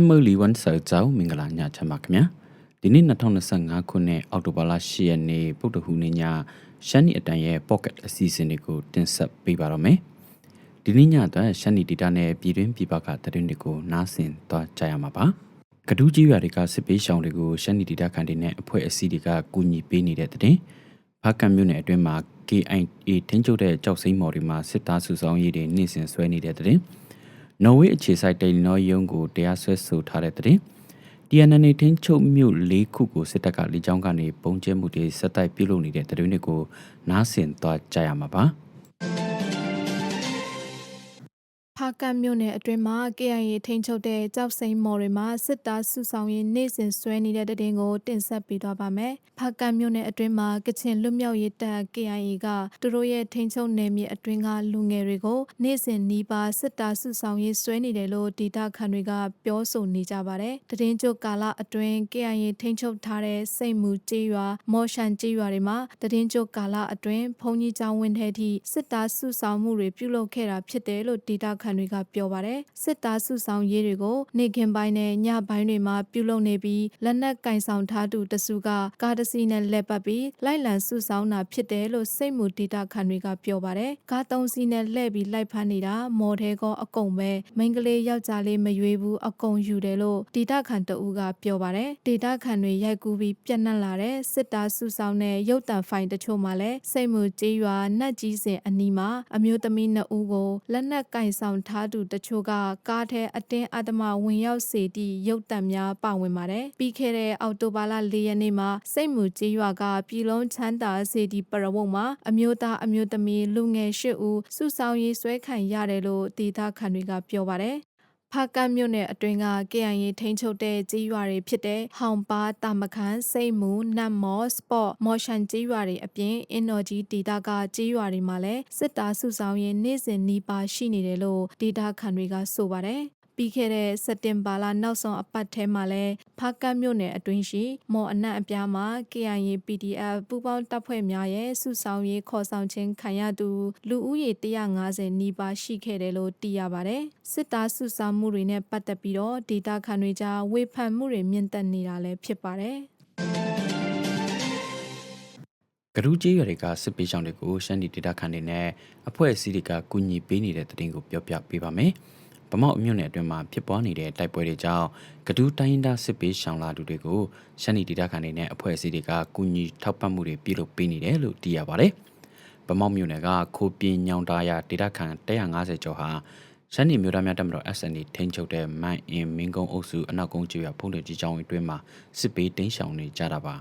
ခမလီဝန်ဆာဇောင်းမင်္ဂလာညချမ်းပါခင်ဗျာဒီနေ့2025ခုနှစ်အောက်တိုဘာလ10ရက်နေ့ပုဒ္ဓဟူးနေ့ညရှမ်းနီအတန်ရဲ့ pocket အစီအစဉ်တွေကိုတင်ဆက်ပေးပါတော့မယ်ဒီနေ့ညအတွက်ရှမ်းနီဒေတာနဲ့ပြည်တွင်းပြည်ပကသတင်းတွေကိုနားဆင်သွားကြရမှာပါကဒူးကြီးရွာတွေကစစ်ပေးရှောင်တွေကိုရှမ်းနီဒေတာခံတွေနဲ့အဖွဲ့အစည်းတွေကကူညီပေးနေတဲ့တဲ့ဖားကံမြို့နယ်အတွင်းမှာ KIA ထင်းကျုပ်တဲ့ကြောက်စိမ့်မော်တွေမှာစစ်သားစုဆောင်ရေးတွေနေ့စဉ်ဆွဲနေတဲ့တဲ့ နော်ဝေအခြေဆိုင်တယ်လီနော်ယုံကိုတရားစွဲဆိုထားတဲ့တဲ့ TNN ထင်းချုပ်မြို့၄ခုကိုစစ်တပ်ကလေကြောင်းကနေပုံကျဲမှုတွေဆက်တိုက်ပြုလုပ်နေတဲ့တဲ့တွေကိုနားဆင်သွားကြရမှာပါ ဖားကတ်မြို့နယ်အတွင်းမှာ KIA ထိန်းချုပ်တဲ့ကြောက်စိမ်းမော်တွေမှာစစ်သားစုဆောင်ရေးနေ့စဉ်ဆွဲနေတဲ့တဲ့တင်ကိုတင်ဆက်ပေးသွားပါမယ်။ဖားကတ်မြို့နယ်အတွင်းမှာကချင်လွတ်မြောက်ရေးတပ် KIA ကသူတို့ရဲ့ထိန်းချုပ်နယ်မြေအတွင်းကလူငယ်တွေကိုနေ့စဉ်နီးပါးစစ်သားစုဆောင်ရေးဆွဲနေတယ်လို့ဒေတာခန်တွေကပြောဆိုနေကြပါတယ်။တည်င်းကျုပ်ကာလအတွင်း KIA ထိန်းချုပ်ထားတဲ့စိတ်မှုကျေးရွာမော်ရှန်ကျေးရွာတွေမှာတည်င်းကျုပ်ကာလအတွင်းဘုံကြီးကျောင်းဝင်းထဲထိစစ်သားစုဆောင်မှုတွေပြုလုပ်ခဲ့တာဖြစ်တယ်လို့ဒေတာခန်တွေကပြောပါတယ်စစ်သားစုဆောင်ရေးတွေကိုနေခင်ပိုင်းနဲ့ညပိုင်းတွေမှာပြုလုပ်နေပြီးလက်နက်ကင်ဆောင်ထားသူတစုကကားတစ်စီးနဲ့လက်ပတ်ပြီးလိုက်လံစုဆောင်တာဖြစ်တယ်လို့စိတ်မှုဒေတာခန်တွေကပြောပါတယ်ကားသုံးစီးနဲ့လှည့်ပြီးလိုက်ဖမ်းနေတာမော်ထဲကအကုံပဲမိန်းကလေးယောက်ျားလေးမရွေးဘူးအကုံယူတယ်လို့ဒေတာခန်တဦးကပြောပါတယ်ဒေတာခန်တွေရိုက်ကူးပြီးပြက်နှက်လာတဲ့စစ်သားစုဆောင်တဲ့ရုပ်တံဖိုင်တချို့မှလည်းစိတ်မှုကြေးရွာနတ်ကြီးစင်အနီးမှာအမျိုးသမီးနှစ်ဦးကိုလက်နက်ကင်ဆောင်ထားသူတချို့ကကားထဲအတင်းအဓမ္မဝင်ရောက်စေသည့်ရုပ်တံများပါဝင်ပါတယ်ပြီးခဲ့တဲ့အောက်တိုဘာလ၄ရက်နေ့မှာစိတ်မှုကြေးရွာကပြည်လုံးချမ်းသာစေသည့်ပရဝုတ်မှာအမျိုးသားအမျိုးသမီးလူငယ်၈ဦးစုဆောင်ရေးဆွဲခံရတယ်လို့ဒေသခံတွေကပြောပါတယ် ဖားကတ်မြို့နယ်အတွင်းက KIA ထိန်းချုပ်တဲ့ကြေးရွာတွေဖြစ်တဲ့ဟောင်ပါတာမခန်စိတ်မူနတ်မော့စပေါ့မော်ရှန်ကြေးရွာတွေအပြင်အင်နော်ဂျီဒေတာကကြေးရွာတွေမှာလည်းစစ်သားစုဆောင်ရင်နေ့စဉ်နီးပါးရှိနေတယ်လို့ဒေတာခန်တွေကဆိုပါတယ် ပြီးခဲ့တဲ့စက်တင်ဘာလနောက်ဆုံးအပတ်ထဲမှာလဲဖားကတ်မြို့နယ်အတွင်းရှိ မော်အနက်အပြားမှာ KIA PDF ပူးပေါင်းတပ်ဖွဲ့များရဲ့စုဆောင်ရေးခေါ်ဆောင်ခြင်းခံရသူလူဦးရေ150နီးပါးရှိခဲ့တယ်လို့သိရပါတယ်စစ်သားစုဆောင်မှုတွေနဲ့ပတ်သက်ပြီးတော့ဒေတာခန်တွေကြားဝေဖန်မှုတွေမြင့်တက်နေတာလည်းဖြစ်ပါတယ်ကဒူးကြီးရွာတွေကစစ်ပေးရှောင်တွေကိုရှမ်းနီဒေတာခန်တွေနဲ့အဖွဲ့အစည်းတွေကကူညီပေးနေတဲ့တဲ့တင်ကိုပြောပြပေးပါမယ် ဗမောက်အမြို့နယ်အတွင်းမှာဖြစ်ပွားနေတဲ့တိုက်ပွဲတွေကြောင့်ကဒူးတိုင်းရင်းသားစစ်ပေးရှောင်လာသူတွေကိုရှမ်းနီဒေတာခန်တွေနဲ့အဖွဲ့အစည်းတွေကကူညီထောက်ပံ့မှုတွေပြုလုပ်ပေးနေတယ်လို့သိရပါတယ်ဗမောက်မြို့နယ်ကခိုးပြင်းညောင်တာရဒေတာခန်150ကျော်ဟာရှမ်းနီမြို့သားများတက်မတော် SND ထိန်းချုပ်တဲ့မန်အင်မင်းကုန်းအုပ်စုအနောက်ကုန်းကျွော်ဖုန်တေကြီးကျောင်းအတွင်းမှာစစ်ပေးတင်းရှောင်နေကြတာပါ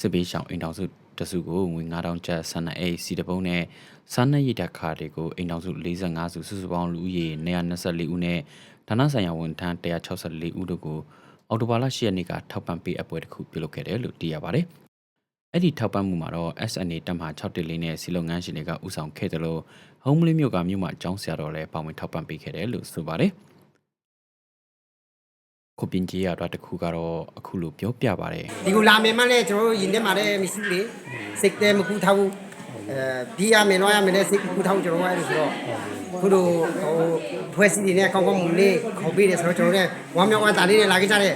စစ်ပေးရှောင်အိမ်တော်စုတစုကိုငွေ9000ကျပ်ဆန်နအိတ်စီတပုံးနဲ့စားနပ်ရည်တက်ခါတွေကိုအိမ်တော်စု45စုစုစုပေါင်းလူဦးရေ124ဦးနဲ့ဌာနဆိုင်ရာဝန်ထမ်း164ဦးတို့ကိုအော်တိုဘာလ10ရက်နေ့ကထောက်ပံ့ပေးအပ်ပွဲတစ်ခုပြုလုပ်ခဲ့တယ်လို့သိရပါတယ်။အဲ့ဒီထောက်ပံ့မှုမှာတော့ SNA တပ်မ614နဲ့စီလုံငန်းရှင်တွေကဥဆောင်ခဲ့တယ်လို့ဟုံးမလင်းမြို့ကမြို့မှာအကြောင်းဆရာတော်လည်းပါဝင်ထောက်ပံ့ပေးခဲ့တယ်လို့ဆိုပါတယ်။ ခုပင်ကြီးရတော့တခုကတော့အခုလိုပြောပြပါတယ်ဒီကိုလာမယ်မှလည်းကျွန်တော်တို့ရင်ထဲမှာလည်းမရှိလေစိတ်တဲမကူထားဘူးအဲဒီရမယ်တော့ရမယ်လည်းစိတ်ကူထားဘူးကျွန်တော်ကအဲ့လိုဆိုတော့ခုတို့ဟိုဖွဲ့စည်းနေကောင်းကောင်းမလေးခေါ်ပေးတယ်ဆိုတော့ကျွန်တော်တို့ဝမ်းမြောက်ဝမ်းသာလေးနဲ့လာခဲ့ကြတယ်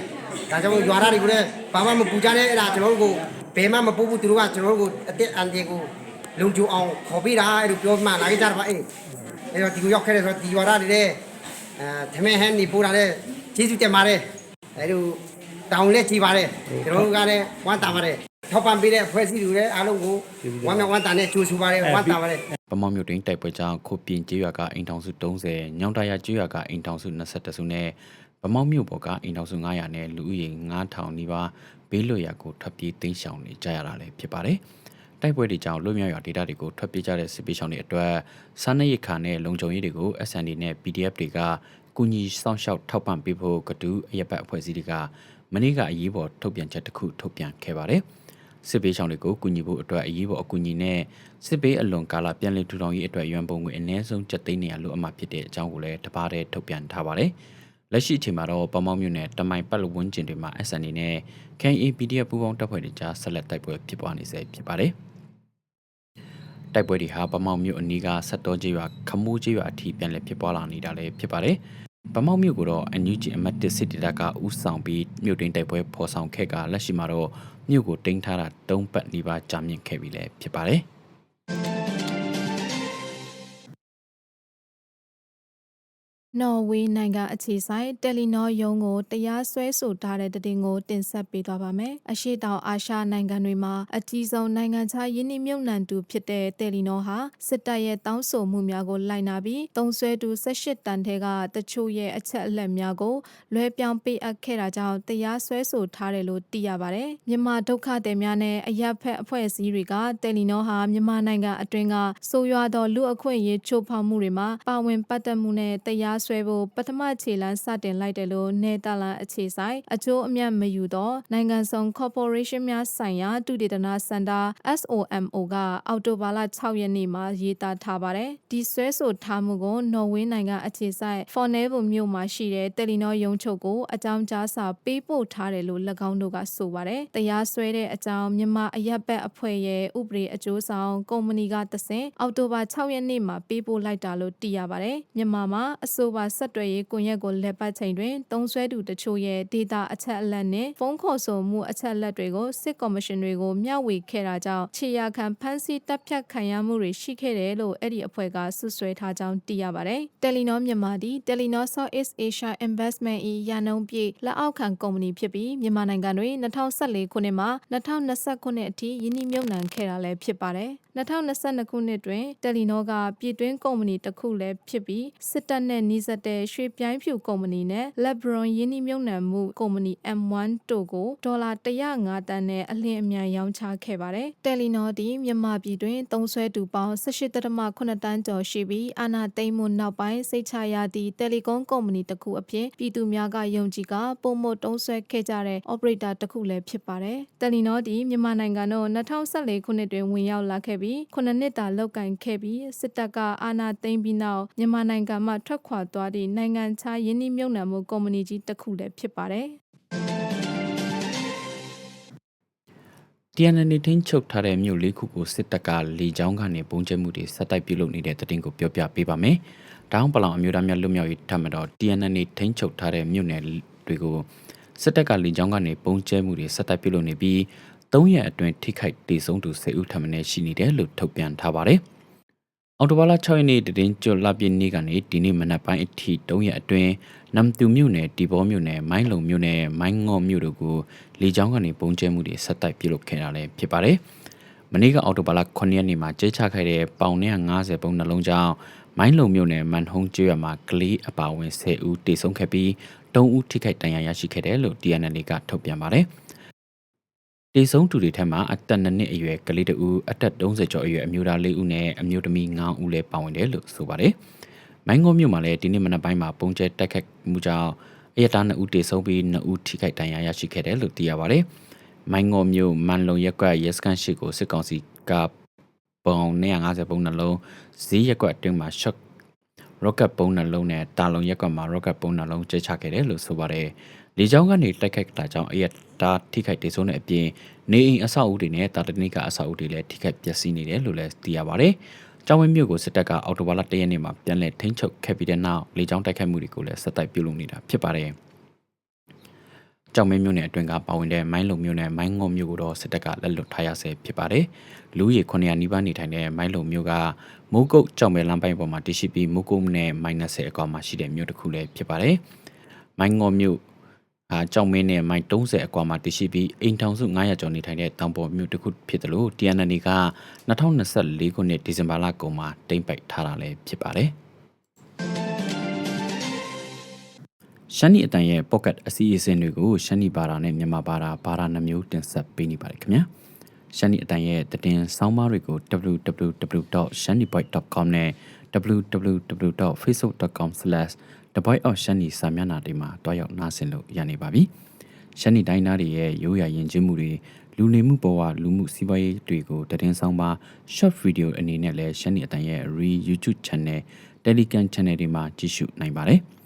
ဒါကြောင့်ရွာသားတွေကိုလည်းဘာမှမပူကြနဲ့အဲ့ဒါကျွန်တော်တို့ကိုဘယ်မှမပူဘူးသူတို့ကကျွန်တော်တို့ကိုအသက်အန္တရာယ်ကိုလုံခြုံအောင်ခေါ်ပေးတာအဲ့လိုပြောမှလာခဲ့ကြတာပါအဲ့အဲ့တော့ဒီကိုရောက်ခဲ့တယ်ဆိုတော့ဒီရွာသားတွေလည်းအဲသမင်းဟန်နေပို့တာလည်းကျေးဇူးတင်ပါတယ် အဲ့လိုတောင်းလက်ကြည့်ပါတယ်ကျွန်တော်တို့ကလည်းဝမ်းတာပါတယ်ထောက်ပံ့ပေးတဲ့အဖွဲ့အစည်းတွေလည်းအားလုံးကိုဝမ်းမြောက်ဝမ်းသာနဲ့ကြိုဆိုပါတယ်ဝမ်းသာပါတယ်။ပမောက်မြို့တွင်တိုက်ပွဲကြောင့်ခိုပင်ကျေးရွာကအိမ်ထောင်စု30ညောင်တရကျေးရွာကအိမ်ထောင်စု22စုနဲ့ပမောက်မြို့ပေါ်ကအိမ်ထောင်စု900နဲ့လူဦးရေ9000နီးပါးဘေးလွတ်ရာကိုထွက်ပြေးတိမ်းရှောင်နေကြရတာလည်းဖြစ်ပါတယ်။တိုက်ပွဲတွေကြောင့်လွတ်မြောက်ရာဒေသတွေကိုထွက်ပြေးကြတဲ့စစ်ပေးရှောင်တွေအတွက်စားနပ်ရိက္ခာနဲ့လုံခြုံရေးတွေကို SND နဲ့ PDF တွေက ကူညီစောင့်ရှောက်ထောက်ပံ့ပေးဖို့ကတူးအရက်ပတ်အဖွဲ့အစည်းတွေကမနေ့ကအရေးပေါ်ထုတ်ပြန်ချက်တစ်ခုထုတ်ပြန်ခဲ့ပါတယ်။စစ်ပေးရှောင်တွေကိုကူညီဖို့အတွက်အရေးပေါ်အကူအညီနဲ့စစ်ပေးအလွန်ကာလပြန်လည်ထူထောင်ရေးအတွက်ရွံပုံငွေအနည်းဆုံး7သိန်းနေရလို့အမှဖြစ်တဲ့အကြောင်းကိုလည်းတပါးတည်းထုတ်ပြန်ထားပါတယ်။လက်ရှိအချိန်မှာတော့ပမောက်မြို့နယ်တမိုင်ပတ်လဝန်းကျင်တွေမှာ SND နဲ့ KAPDF ပူးပေါင်းတပ်ဖွဲ့တွေကြားဆက်လက်တိုက်ပွဲဖြစ်ပွားနေဆဲဖြစ်ပါတယ်။တိုက်ပွဲတွေဟာပမောက်မြို့အနီးကဆက်တော်ကျေးရွာခမိုးကျေးရွာအထိပြန်လည်ဖြစ်ပွားလာနေတာလည်းဖြစ်ပါတယ် ဗမောက်မြို့ကိုတော့အန်ယူဂျီအမတ်တစ်စစ်တီတာကဥဆောင်ပြီးမြို့တိန်တိုက်ပွဲဖော်ဆောင်ခဲ့ကလက်ရှိမှာတော့မြို့ကိုတင်ထားတာ၃ပတ်နီးပါးကြာမြင့်ခဲ့ပြီလည်းဖြစ်ပါတယ်။ နော်ဝေးနိုင်ငံအခြေဆိုင်တယ်လီနောယုံကိုတရားစွဲဆိုထားတဲ့တည်င်းကိုတင်ဆက်ပေးသွားပါမယ်။အရှိတောင်အာရှနိုင်ငံတွေမှာအကြီးဆုံးနိုင်ငံခြားယင်းနှိမြုပ်နှံသူဖြစ်တဲ့တယ်လီနောဟာစစ်တပ်ရဲ့တောင်းဆိုမှုများကိုလိုက်နာပြီးတုံးဆွဲသူ18တန်ထဲကတချို့ရဲ့အချက်အလက်များကိုလွဲပြောင်းပေးအပ်ခဲ့တာကြောင့်တရားစွဲဆိုထားတယ်လို့သိရပါတယ်။မြန်မာဒုက္ခသည်များနဲ့အရက်ဖက်အဖွဲ့အစည်းတွေကတယ်လီနောဟာမြန်မာနိုင်ငံအတွင်းကဆိုးရွားသောလူအခွင့်အရေးချိုးဖောက်မှုတွေမှာပါဝင်ပတ်သက်မှုနဲ့တရားဆွဲဖို့ပထမခြေလှမ်းစတင်လိုက်တယ်လို့နေတာလန်အခြေဆိုင်အကျိုးအမြတ်မယူသောနိုင်ငံဆောင် corporation များဆိုင်ရာတုတေသနာစင်တာ SOMO ကအောက်တိုဘာလ6ရက်နေ့မှာရေးသားထားပါတယ်။ဒီဆွဲဆိုထားမှုကိုနော်ဝေးနိုင်ငံအခြေဆိုင် Fornevo မြို့မှာရှိတဲ့တယ်လီနောယုံချုပ်ကိုအကြောင်းကြားစာပေးပို့ထားတယ်လို့၎င်းတို့ကဆိုပါတယ်။တရားစွဲတဲ့အကြောင်းမြန်မာအရက်ဘက်အဖွဲ့ရဲ့ဥပဒေအကျိုးဆောင်ကုမ္ပဏီကတဆင့်အောက်တိုဘာ6ရက်နေ့မှာပေးပို့လိုက်တာလို့သိရပါတယ်။မြန်မာမှာအဆိုပါဆက်တွယ်ရေးကွန်ရက်ကိုလက်ပတ်ချိန်တွင်တုံးဆွဲသူတချို့ရဲ့ဒေတာအချက်အလက်နဲ့ဖုန်းခေါ်ဆိုမှုအချက်အလက်တွေကိုစစ်ကော်မရှင်တွေကိုမျှဝေခဲ့တာကြောင့်ခြေရာခံဖမ်းဆီးတပ်ဖြတ်ခံရမှုတွေရှိခဲ့တယ်လို့အဲ့ဒီအဖွဲ့ကဆွဆွဲထားကြောင်းသိရပါတယ်။တယ်လီနောမြန်မာဒီတယ်လီနော Southeast Asia Investment ၏ရန်နုံပြေလက်အောက်ခံကုမ္ပဏီဖြစ်ပြီးမြန်မာနိုင်ငံတွင်2014ခုနှစ်မှ2020ခုနှစ်အထိယင်းနှိမြုပ်နှံခဲ့တာလည်းဖြစ်ပါတယ်။2022ခုနှစ်တွင်တယ်လီနောကပြည်တွင်းကုမ္ပဏီတစ်ခုလည်းဖြစ်ပြီးစစ်တပ်နဲ့နှီးစပ်တဲ့ရွှေပြိုင်းဖြူကုမ္ပဏီနဲ့ Lebron ယင်းနှိမြုပ်နှံမှုကုမ္ပဏီ M1 တို့ကိုဒေါ်လာ105တန်းနဲ့အလင်းအမြန်ရောင်းချခဲ့ပါတယ်။တယ်လီနောဒီမြန်မာပြည်တွင်သုံးဆွဲသူပေါင်း18.8တန်းကျော်ရှိပြီးအာနာသိမ့်မှုနောက်ပိုင်းစိတ်ချရသည့်တယ်လီကွန်ကုမ္ပဏီတစ်ခုအဖြစ်ပြည်သူများကယုံကြည်ကပုံမတုံးဆွဲခဲ့ကြတဲ့ operator တစ်ခုလည်းဖြစ်ပါတယ်။တယ်လီနောဒီမြန်မာနိုင်ငံတော်2014ခုနှစ်တွင်ဝင်ရောက်လာခဲ့ပြီးခုနှစ်နှစ်တာလောက်ကင်ခဲ့ပြီးစစ်တပ်ကအာဏာသိမ်းပြီးနောက်မြန်မာနိုင်ငံမှထွက်ခွာသွားသည့်နိုင်ငံခြားယင်းနှိမြုပ်နှံမှုကုမ္ပဏီကြီးတစ်ခုလည်းဖြစ်ပါတယ် TNN ထင်းချုပ်ထားတဲ့မြို့လေးခုကိုစစ်တပ်ကလေကြောင်းကနေပုံကျဲမှုတွေဆက်တိုက်ပြုလုပ်နေတဲ့တဲ့တင်ကိုပြောပြပေးပါမယ်။တောင်ပလောင်အမျိုးသားများလွတ်မြောက်ရေးထပ်မတော် TNN ထင်းချုပ်ထားတဲ့မြို့နယ်တွေကိုစစ်တပ်ကလေကြောင်းကနေပုံကျဲမှုတွေဆက်တိုက်ပြုလုပ်နေပြီး၃ရက်အတွင်းထိခိုက်ဒေဆုံးသူ10ဦးထပ်မံရှိနေတယ်လို့ထုတ်ပြန်ထားပါတယ်။ အော်တိုဘာလ6ရက်နေ့တည်င်းကျွလပြည့်နေ့ကနေဒီနေ့မနက်ပိုင်းအထိ3ရက်အတွင်းနမ်တူမြို့နယ်တီဘောမြို့နယ်မိုင်းလုံမြို့နယ်မိုင်းငေါမြို့တို့ကိုလေကြောင်းကနေပုံကျဲမှုတွေဆက်တိုက်ပြုလုပ်ခဲ့တာလည်းဖြစ်ပါတယ်။မနေ့ကအော်တိုဘာလ9ရက်နေ့မှာကျဲချခဲ့တဲ့ပေါင်150ပုံနှလုံးကြောင်းမိုင်းလုံမြို့နယ်မန်ဟုံးကျွရမှာကလေးအပါဝင်10ဦးတေဆုံးခဲ့ပြီး3ဦးထိခိုက်ဒဏ်ရာရရှိခဲ့တယ်လို့ DNL ကထုတ်ပြန်ပါတယ်။ တေဆုံးသူတွေထက်မှအသက်2နှစ်အရွယ်ကလေးတဦးအသက်30ကျော်အရွယ်အမျိုးသား4ဦးနဲ့အမျိုးသမီး9ဦးလည်းပါဝင်တယ်လို့ဆိုပါတယ်။မိုင်းငုံမြို့မှာလည်းဒီနေ့မနက်ပိုင်းမှာပုံကျဲတိုက်ခတ်မှုကြောင့်အရတာ2ဦးတေဆုံးပြီး2ဦးထိခိုက်ဒဏ်ရာရရှိခဲ့တယ်လို့သိရပါတယ်။မိုင်းငုံမြို့မန်လုံရက်ကွက်ရဲစခန်းရှိကိုစစ်ကောင်စီကပုံ150ပုံနှလုံးဈေးရက်ကွက်အတွင်းမှာ shock rocket ပုံနှလုံးနဲ့တာလုံရက်ကွက်မှာ rocket ပုံနှလုံးကျချခဲ့တယ်လို့ဆိုပါတယ်။လေကြောင်းကနေတိုက်ခိုက်တာကြောင့်အရက်တာထိခိုက်ဒေဆုံးတဲ့အပြင်နေအိမ်အဆောက်အဦတွေနဲ့တာတနိကအဆောက်အဦတွေလည်းထိခိုက်ပျက်စီးနေတယ်လို့လည်းသိရပါဗျ။ကျောင်းဝင်းမြို့ကိုစစ်တပ်ကအော်တိုဘာလ၁ရက်နေ့မှာပြန်လည်ထိန်းချုပ်ခဲ့ပြီးတဲ့နောက်လေကြောင်းတိုက်ခိုက်မှုတွေကိုလည်းဆက်တိုက်ပြုလုပ်နေတာဖြစ်ပါတယ်။ ကြောင်မင်းမြို့နယ်အတွင်းကပါဝင်တဲ့မိုင်းလုံမြို့နယ်မိုင်းငုံမြို့ကိုတော့စစ်တပ်ကလက်လွတ်ထားရဆဲဖြစ်ပါတယ်။လူရီ900နီးပါးနေထိုင်တဲ့မိုင်းလုံမြို့ကမိုးကုတ်ကြောင်မဲလမ်းပိုင်းပေါ်မှာတရှိပြီးမိုးကုတ်နဲ့မိုင်း20အကွာမှာရှိတဲ့မြို့တစ်ခုလည်းဖြစ်ပါတယ်။မိုင်းငုံမြို့အာကြောင်မင်းနဲ့မိုင်30အကွာမှာတရှိပြီးအိမ်ထောင်စု900ကျော်နေထိုင်တဲ့တောင်ပေါ်မြို့တစ်ခုဖြစ်တယ်လို့ TNN က2024ခုနှစ်ဒီဇင်ဘာလကုန်မှာတိမ့်ပိုက်ထားတာလည်းဖြစ်ပါတယ် ရှမ်းနီအတန်ရဲ့ pocket အစီအစဉ်တွေကိုရှမ်းနီဘာသာနဲ့မြန်မာဘာသာဘာသာနှမျိုးတင်ဆက်ပေးနေပါတယ်ခင်ဗျာရှမ်းနီအတန်ရဲ့တင်ဆောင်းပါးတွေကို www.shanniboy.com နဲ့ www.facebook.com/ The Voice of Shani စာမျက်နှာတွေမှာတွားရောက်နားဆင်လို့ရနေပါပြီ။ Shani တိုင်းသားတွေရဲ့ရိုးရာယဉ်ကျေးမှုတွေလူနေမှုဘဝလူမှုစီးပွားရေးတွေကိုတည်င်းဆောင်ပါ short video အနေနဲ့လည်း Shani အတန်ရဲ့ re YouTube channel Telegram channel တွေမှာကြည့်ရှုနိုင်ပါတယ်။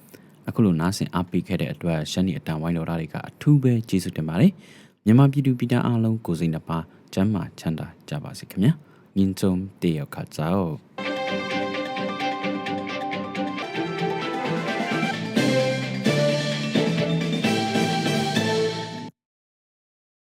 အခုလိုနားဆင်အားပေးခဲ့တဲ့အတွက် Shani အတန်ဝိုင်းတော်သားတွေကအထူးပဲကျေးဇူးတင်ပါတယ်။မြန်မာပြည်သူပြည်သားအားလုံးကိုစိတ်နှပါကျမ်းမာချမ်းသာကြပါစေခင်ဗျာ။မြင့်ဆုံးတေရောက်ခါကြော